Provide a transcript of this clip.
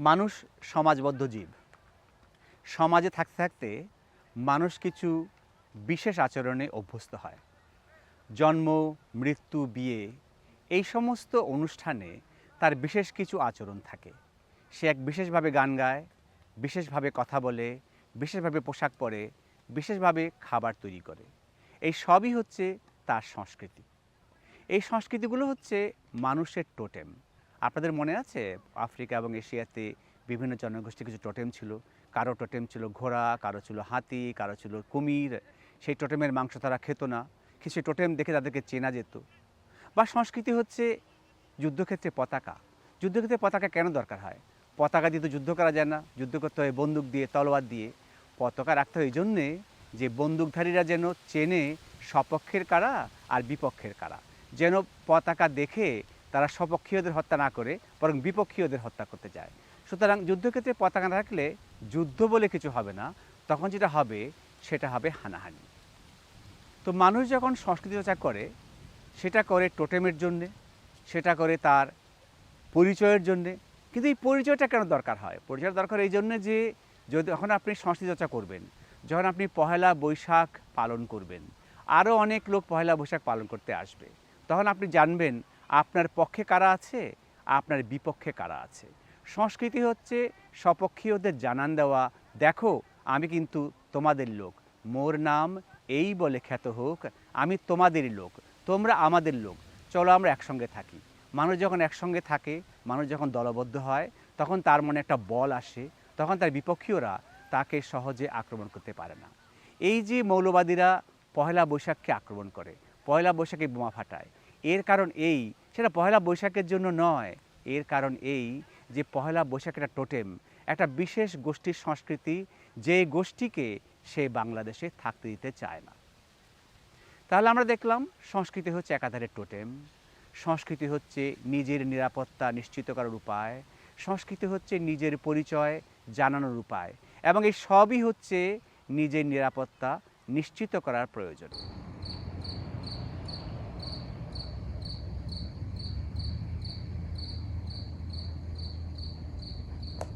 মানুষ সমাজবদ্ধ জীব। সমাজে থাকতে থাকতে মানুষ কিছু বিশেষ আচরণে অভ্যস্ত হয়। জন্ম, মৃত্যু, বিয়ে এই সমস্ত অনুষ্ঠানে তার বিশেষ কিছু আচরণ থাকে। সে এক বিশেষভাবে গান গায়, বিশেষভাবে কথা বলে, বিশেষভাবে পোশাক পরে, বিশেষভাবে খাবার তৈরি করে। এই সবই হচ্ছে তার সংস্কৃতি। এই সংস্কৃতিগুলো হচ্ছে মানুষের টোটেম। আপনাদের মনে আছে আফ্রিকা এবং এশিয়াতে বিভিন্ন জনগোষ্ঠীর কিছু টোটেম ছিল? কারও টোটেম ছিল ঘোড়া, কারও ছিল হাতি, কারও ছিল কুমির। সেই টোটেমের মাংস তারা খেত না। কিছু টোটেম দেখে তাদেরকে চেনা যেত। বা সংস্কৃতি হচ্ছে যুদ্ধক্ষেত্রে পতাকা। যুদ্ধক্ষেত্রে পতাকা কেন দরকার হয়? পতাকা দিয়ে তো যুদ্ধ করা যায় না। যুদ্ধ করতে হয় বন্দুক দিয়ে, তলোয়ার দিয়ে। পতাকা রাখতে হয় এই জন্যে যে বন্দুকধারীরা যেন চেনে সপক্ষের কারা আর বিপক্ষের কারা। যেন পতাকা দেখে তারা স্বপক্ষীয়দের হত্যা না করে, বরং বিপক্ষীয়দের হত্যা করতে যায়। সুতরাং যুদ্ধক্ষেত্রে পতাকা না রাখলে যুদ্ধ বলে কিছু হবে না। তখন যেটা হবে, সেটা হবে হানাহানি। তো মানুষ যখন সংস্কৃতি চর্চা করে, সেটা করে টোটেমের জন্যে, সেটা করে তার পরিচয়ের জন্যে। কিন্তু এই পরিচয়টা কেন দরকার হয়? পরিচয় দরকার এই জন্যে যে, যদি যখন আপনি সংস্কৃতি চর্চা করবেন, যখন আপনি পহেলা বৈশাখ পালন করবেন আরও অনেক লোক পহেলা বৈশাখ পালন করতে আসবে। তখন আপনি জানবেন আপনার পক্ষে কারা আছে? আপনার বিপক্ষে কারা আছে? সংস্কৃতি হচ্ছে স্বপক্ষীয়দের জানান দেওয়া। দেখো, আমি কিন্তু তোমাদের লোক। মোর নাম এই বলে খ্যাত হোক, আমি তোমাদেরই লোক, তোমরা আমাদের লোক। চলো আমরা একসঙ্গে থাকি। মানুষ যখন একসঙ্গে থাকে, মানুষ যখন দলবদ্ধ হয়, তখন তার মনে একটা বল আসে, তখন তার বিপক্ষীয়রা তাকে সহজে আক্রমণ করতে পারে না। এই যে মৌলবাদীরা পহেলা বৈশাখকে আক্রমণ করে পয়লা বৈশাখে বোমা ফাটায় এর কারণ এই, সেটা পহেলা বৈশাখের জন্য নয়। এর কারণ এই যে পহেলা বৈশাখ একটা টোটেম, একটা বিশেষ গোষ্ঠীর সংস্কৃতি, যে গোষ্ঠীকে সে বাংলাদেশে থাকতে দিতে চায় না। তাহলে আমরা দেখলাম সংস্কৃতি হচ্ছে একাধারে টোটেম, সংস্কৃতি হচ্ছে নিজের নিরাপত্তা নিশ্চিত করার উপায়, সংস্কৃতি হচ্ছে নিজের পরিচয় জানানোর উপায়, এবং এই সবই হচ্ছে নিজের নিরাপত্তা নিশ্চিত করার প্রয়োজন।